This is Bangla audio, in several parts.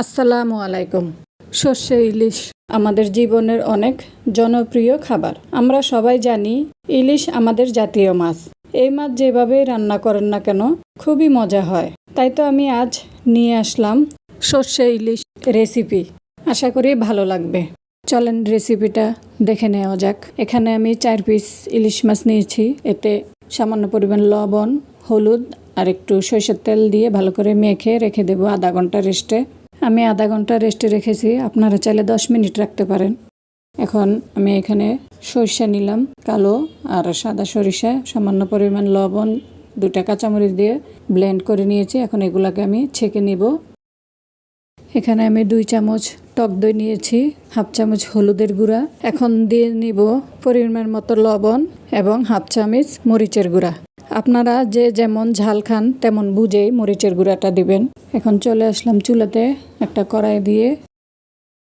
আসসালামু আলাইকুম। সর্ষে ইলিশ আমাদের জীবনের অনেক জনপ্রিয় খাবার। আমরা সবাই জানি ইলিশ আমাদের জাতীয় মাছ। এই মাছ যেভাবে রান্না করেন না কেন, খুবই মজা হয়। তাই তো আমি আজ নিয়ে আসলাম সর্ষে ইলিশ রেসিপি। আশা করি ভালো লাগবে। চলেন রেসিপিটা দেখে নেওয়া যাক। এখানে আমি চার পিস ইলিশ মাছ নিয়েছি। এতে সামান্য পরিমাণ লবণ, হলুদ আর একটু সরিষার তেল দিয়ে ভালো করে মেখে রেখে দেবো আধা ঘণ্টা রেস্টে। আমি আধা ঘণ্টা রেস্টে রেখেছি, আপনারা চাইলে দশ মিনিট রাখতে পারেন। এখন আমি এখানে সরিষা নিলাম, কালো আর সাদা সরিষা, সামান্য পরিমাণ লবণ দুটা কাঁচামরিচ দিয়ে ব্লেন্ড করে নিয়েছি। এখন এগুলাকে আমি ছেঁকে নিব। এখানে আমি দুই চামচ টক দই নিয়েছি, হাফ চামচ হলুদের গুঁড়া। এখন দিয়ে নিব পরিমাণ মতো লবণ এবং হাফ চামচ মরিচের গুঁড়া। আপনারা যে যেমন ঝাল খান, তেমন বুঝেই মরিচের গুঁড়াটা দিবেন। এখন চলে আসলাম চুলাতে একটা কড়াই দিয়ে।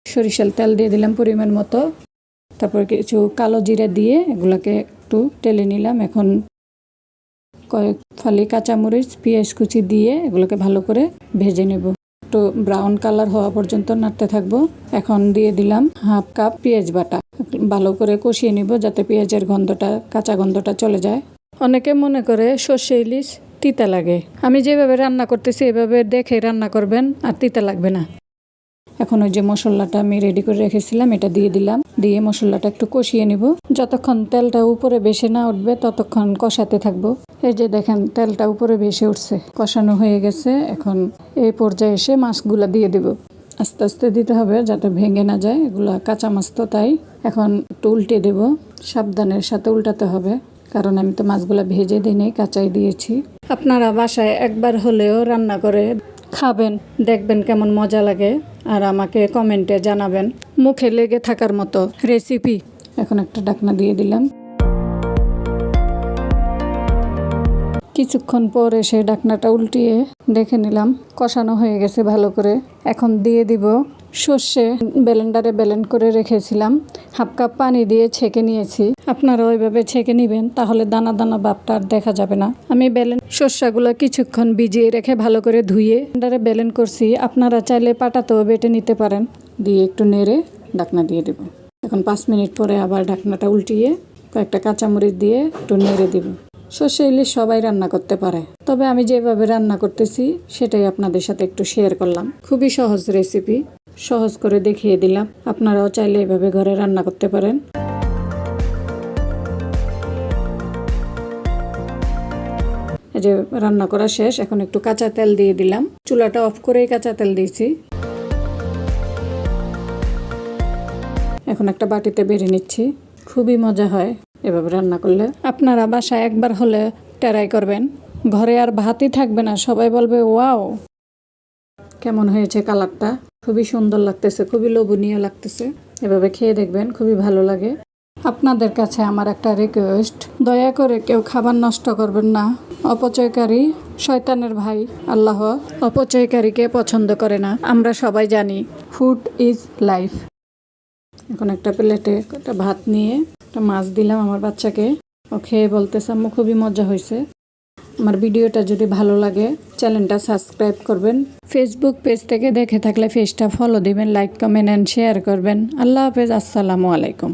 সরিষার তেল দিয়ে দিলাম পরিমাণ মতো। তারপর কিছু কালো জিরা দিয়ে এগুলোকে একটু টেলে নিলাম। এখন কয়েক ফালি কাঁচামরিচ, পেঁয়াজ কুচি দিয়ে এগুলোকে ভালো করে ভেজে নেব। একটু ব্রাউন কালার হওয়া পর্যন্ত নাড়তে থাকব। এখন দিয়ে দিলাম হাফ কাপ পেঁয়াজ বাটা। ভালো করে কষিয়ে নিব যাতে পেঁয়াজের গন্ধটা, কাঁচা গন্ধটা চলে যায়। অনেকে মনে করে সর্ষে ইলিশ তিতা লাগে। আমি যেভাবে রান্না করতেছি, এভাবে দেখে রান্না করবেন আর তিতা লাগবে না। এখন ওই যে মশলাটা আমি রেডি করে রেখেছিলাম, এটা দিয়ে দিলাম। দিয়ে মশলাটা একটু কষিয়ে নিব। যতক্ষণ তেলটা উপরে বেশি না উঠবে, ততক্ষণ কষাতে থাকব। এই যে দেখেন, তেলটা উপরে ভেসে উঠছে, কষানো হয়ে গেছে। এখন এই পর্যায়ে এসে মাছগুলা দিয়ে দিব। আস্তে আস্তে দিতে হবে যাতে ভেঙে না যায়। এগুলা কাঁচা মাছ তো তাই। এখন একটু উল্টে দেব। সাবধানের সাথে উল্টাতে হবে। কারণ আমি তো মাছগুলো ভেজে দিই নাই কাঁচাই দিয়েছি। আপনারা বাসায় একবার হলেও রান্না করে খাবেন দেখবেন কেমন মজা লাগে আর আমাকে কমেন্টে জানাবেন। মুখে লেগে থাকার মতো রেসিপি এখন একটা ডাকনা দিয়ে দিলাম। কিছুক্ষণ পর এসে ডাকনাটা উল্টিয়ে দেখে নিলাম কষানো হয়ে গেছে ভালো করে। এখন দিয়ে দিব সর্ষে ব্লেন্ডারে ব্লেন্ড করে রেখেছিলাম। হাফ কাপ পানি দিয়ে ছেঁকে নিয়েছি। আপনারা ওইভাবে ছেঁকে নেবেন, তাহলে দানা দানা ভাবটা আর দেখা যাবে না। আমি বেলেন শস্যগুলো কিছুক্ষণ ভিজিয়ে রেখে ভালো করে ধুয়ে ব্লেন্ডারে ব্লেন্ড করছি। আপনারা চাইলে পাটাতেও বেটে নিতে পারেন। দিয়ে একটু নেড়ে ডাকনা দিয়ে দেব। এখন পাঁচ মিনিট পরে আবার ঢাকনাটা উল্টিয়ে কয়েকটা কাঁচামরিচ দিয়ে একটু নেড়ে দিব। সর্ষে ইলিশ সবাই রান্না করতে পারে। তবে আমি যেভাবে রান্না করতেছি, সেটাই আপনাদের সাথে একটু শেয়ার করলাম। খুবই সহজ রেসিপি সহজ করে দেখিয়ে দিলাম। আপনারাও চাইলে এভাবে ঘরে রান্না করতে পারেন। এই যে রান্না করা শেষ, এখন একটু কাঁচা তেল দিয়ে দিলাম। চুলাটা অফ করেই কাঁচা তেল দিয়েছি। এখন একটা বাটিতে বেড়ে নিচ্ছি। খুবই মজা হয় এভাবে রান্না করলে। আপনারা বাসায় একবার হলে ট্রাই করবেন। ঘরে আর ভাতই থাকবে না, সবাই বলবে, ওয়াও! কেমন হয়েছে কালারটা? খুবই সুন্দর লাগতেছে, খুবই লোভনীয় লাগতেছে। এভাবে খেয়ে দেখবেন, খুবই ভালো লাগে। আপনাদের কাছে আমার একটা রিকোয়েস্ট দয়া করে কেউ খাবার নষ্ট করবেন না। অপচয়কারী শয়তানের ভাই, আল্লাহ অপচয়কারীকে পছন্দ করে না। আমরা সবাই জানি ফুড ইজ লাইফ এখন একটা প্লেটে একটা ভাত নিয়ে একটা মাছ দিলাম আমার বাচ্চাকে। ও খেয়ে বলতেছে, আম্মু, খুবই মজা হয়েছে আমার ভিডিওটা যদি ভালো লাগে, চ্যানেলটা সাবস্ক্রাইব করবেন। ফেসবুক পেজ থেকে দেখে থাকলে পেজটা ফলো দিবেন লাইক কমেন্ট অ্যান্ড শেয়ার করবেন। আল্লাহ হাফেজ, আসসালামু আলাইকুম।